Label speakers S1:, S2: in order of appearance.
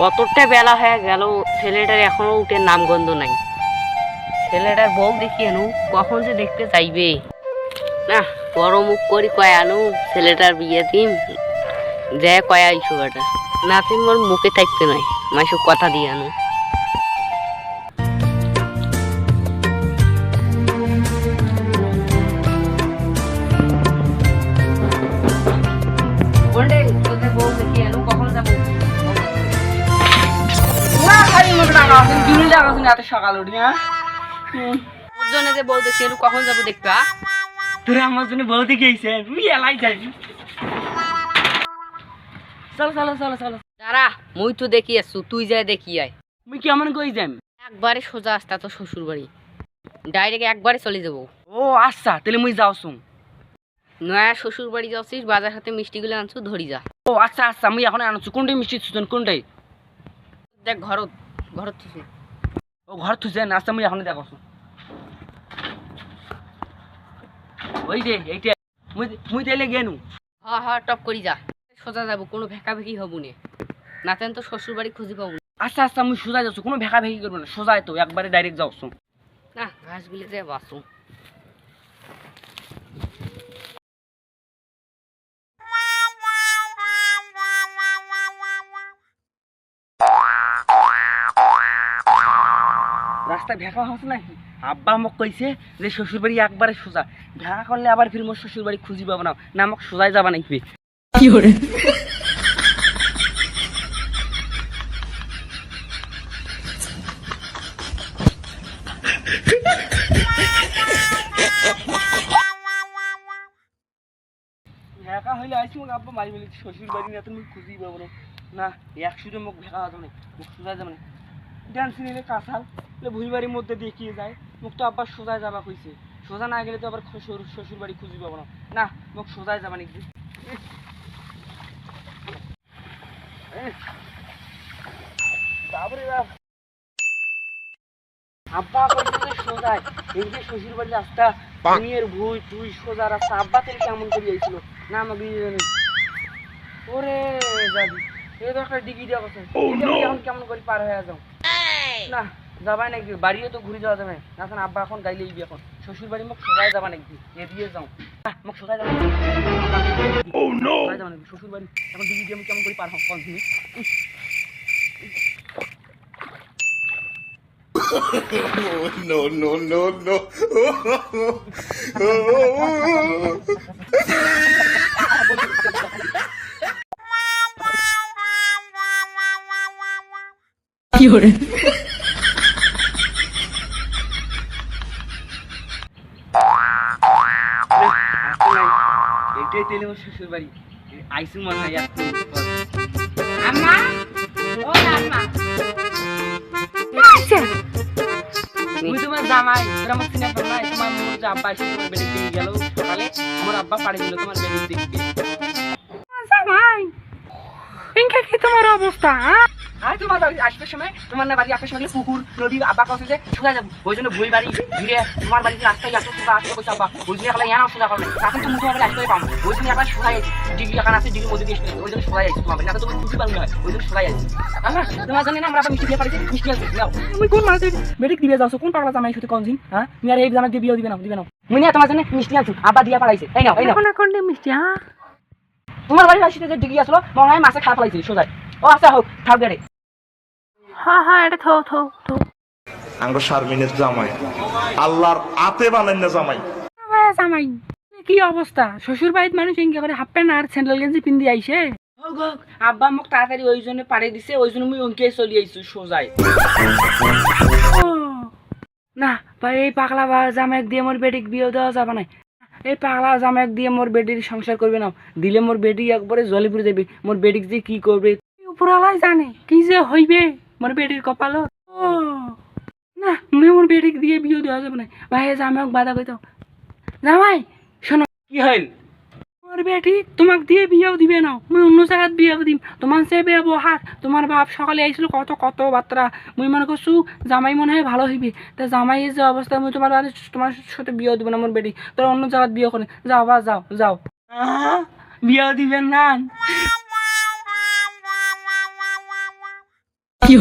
S1: কতটা বেলা হয়ে গেল, ছেলেটার এখনও উঠে নামগন্ধ নাই। ছেলেটার বউ দেখি আনু, কখন যে দেখতে চাইবে না বড় মুখ করি কয় আনু, ছেলেটার বিয়ে দিন, যে কয় আইসো বেটা। নাতি মোর মুখে থাকতে নয় মাসু কথা দিয়ে আনু।
S2: আছে জুড়ি লাগাছেন এত সকাল উঠি হ্যাঁ?
S1: ওর জন্য যে দেখি কখন যাব দেখবা
S2: তোরা আমার জন্য বলতে গিয়েছে তুই এলাই যাবি। চলো চলো চলো চলো।
S1: দাঁড়া মুই তো দেখি আসছু তুই যাই দেখি আয়।
S2: মুই কেমন কই যাম?
S1: একবারে সোজা আসতা তো শ্বশুর বাড়ি ডাইরেক্ট একবারে চলে যাব।
S2: ও আচ্ছা তাহলে মুই যাও শুন
S1: নয়া শ্বশুর বাড়ি যাচ্ছিস বাজার হাতে মিষ্টিগুলো আনছু ধরি যা।
S2: ও আচ্ছা আচ্ছা মুই এখন আনছো। কোনটাই মিষ্টি সুজন কোনটাই?
S1: দেখ ঘরত ঘরত
S2: ও ঘর থুছে না আচ্ছা মুই এখন দেখো ওই দে এইটা। মুই মুই তাইলে গেনু
S1: হা হা টপ করি যা। সোজা যাব কোনো ভেকা ভেকি হবু নে। নাতেন তো শ্বশুর বাড়ি খুঁজি পাবো।
S2: আচ্ছা আচ্ছা মুই সোজা যাচ্ছ কোনো ভেকা ভেকি করব না। সোজা তো একবারে ডাইরেক্ট যাও শুন।
S1: না ঘাসগুলি যে বাসু।
S2: রাস্তায় ভেকা হচ্ছে নাকি? আব্বা মোক কইছে যে শ্বশুর বাড়ি একবারে সোজা। ভেকা করলে আবার ফির মোর শ্বশুর বাড়ি খুঁজি পাবো না না আমাকে সোজাই যাবা নাকি ভেকা হইলে আইসি মোক আব্বা মারি বলি শ্বশুর বাড়ি না তুমি খুঁজি পাবো না। না একশুতে মোক ভেকা হতো না মোক সোজা যাবে না। ডান্স নিলে কাঁচাল ভুই বাড়ির মধ্যে দেখিয়ে যায়? মোক তো আব্বা সোজায় যাবা কইছে। সোজা না গেলে তো আবার শ্বশুর শ্বশুর বাড়ি খুঁজি পাবো না। না মোক সোজায় যাবা নাকি? আব্বা কইছে যে সোজায়? এই যে শ্বশুর বাড়ির রাস্তা পানির ভুই তুই সোজা রাস্তা। আব্বা কেমন করে যাইছিল না আমাকে জানি ওরে দাদি এই ডিগি দেওয়া কথা। এখন কেমন করে পার হয়ে যাও? না যাবাই নাকি বাড়িও তো ঘুরে যাওয়া যাবে। না এখন আব্বা এখন গাইলে ইবি এখন। শ্বশুর বাড়ি মোক সোজায় যাবা নাকি এ দিয়ে যাও। না মোক সোজায় যাবা যাবা নাকি শ্বশুর বাড়ি এখন ডিগি দিয়ে আমি কেমন করে পার হও কোন তুমি?
S3: No, no, no, no.
S2: এটাই তেলে আমার শ্বশুর বাড়ি আইসি মনে হয় এক মিনিট পর।
S1: আম্মা? ও আম্মা।
S2: তুমি তোমার জামাই তোর আমার সিনে পার নাই তোমার মোর আব্বা এসে তোমার বেড়ে দিয়ে গেল। সকালে আমার আব্বা পাড়ি দিল তোমার বেড়ে দেখতে
S4: জামাই ইনকা কি তোমার অবস্থা হ্যাঁ?
S2: আর তোমার বাড়ি আসবে সময় তোমার না বাড়ি আসার সময় পুকুর নদী আব্বা কাছে যে সোজা যাব। ওই জন্য বই বাড়ি ঘুরে তোমার বাড়িতে রাস্তায় আসো সোজা আসতে বসে আব্বা ওই জন্য এখন ইয়ানা সোজা করবে এখন তো মুখে আবার আসতে পাবো ওই জন্য আবার সোজা যাচ্ছি ডিগ্রি এখন আছে ডিগ্রি মধ্যে দিয়ে ওই জন্য সোজা যাচ্ছি তোমার বাড়ি। না তো তুমি বুঝতে পারবে না ওই জন্য সোজা যাচ্ছি আমরা তোমার জানি না আমরা মিষ্টি দিয়ে পারিছি মিষ্টি আছে নাও।
S4: তুমি কোন দিবে যাচ্ছ কোন পাগলা জামাই সাথে কোন দিন? হ্যাঁ?
S2: তুমি আর এই জামাই দিয়ে বিয়ে দিবে না দিবে না। মুই তোমার জন্য মিষ্টি আনছি। আব্বা দিয়া পাঠাইছে। এই নাও এই নাও।
S4: এখন এখন মিষ্টি হ্যাঁ?
S2: তোমার বাড়ির আসিতে যে ডিগ্রি আসলো মনে হয় মাসে খারাপ পালাইছি সোজাই ও আচ্ছা হোক থাকবে রে।
S4: হ্যাঁ হ্যাঁ এটা থো থো থো।
S3: আঙ্গ শারমিনের জামাই। আল্লাহর আতে বানান না জামাই।
S4: জামাই কি অবস্থা? শ্বশুর বাড়ির মানুষ করে হাফ প্যান্ট আর স্যান্ডেল গেঞ্জি পিন্দি আইছে?
S2: আব্বা মোক তাড়াতাড়ি ওই জন্য পাড়ে দিছে ওই জন্য মুই অঙ্কে চলি আইছো সোজাই।
S4: না ভাই এই পাগলা বা জামাইক দিয়ে মোর বেডিক বিয়ে দেওয়া যাবে না এই পাগলা জামাইক দিয়ে মোর বেডির সংসার করবে না দিলে মোর বেডি একবারে জলে পুড়ে যাবে মোর বেডিক যে কি করবে উপরালাই জানে কি যে হইবে? মোর বেডির কপালত। ও না মুই মোর বেডিক দিয়ে বিয়ে দেওয়া যাবে না ভাই জামাইক বাধা কইতো জামাই শোনো।
S2: কি হইল
S4: তোমার বেটি তোমাক দিয়ে বিয়েও দিবে না। মুই অন্য জায়গাত বিয়েও দিম। তোমার সে ব্যবহার তোমার বাপ সকালে আইছিল কত কত বার্তা মুই মনে করছু জামাই মনে হয় ভালো হইবে। তা জামাই যে অবস্থা মুই তোমার তোমার সাথে বিয়ে দিব না মোর বেটি তোর অন্য জায়গাত বিয়ে করে যাও বা যাও যাও।
S2: আহ, বিয়া দিবেন না।
S4: কি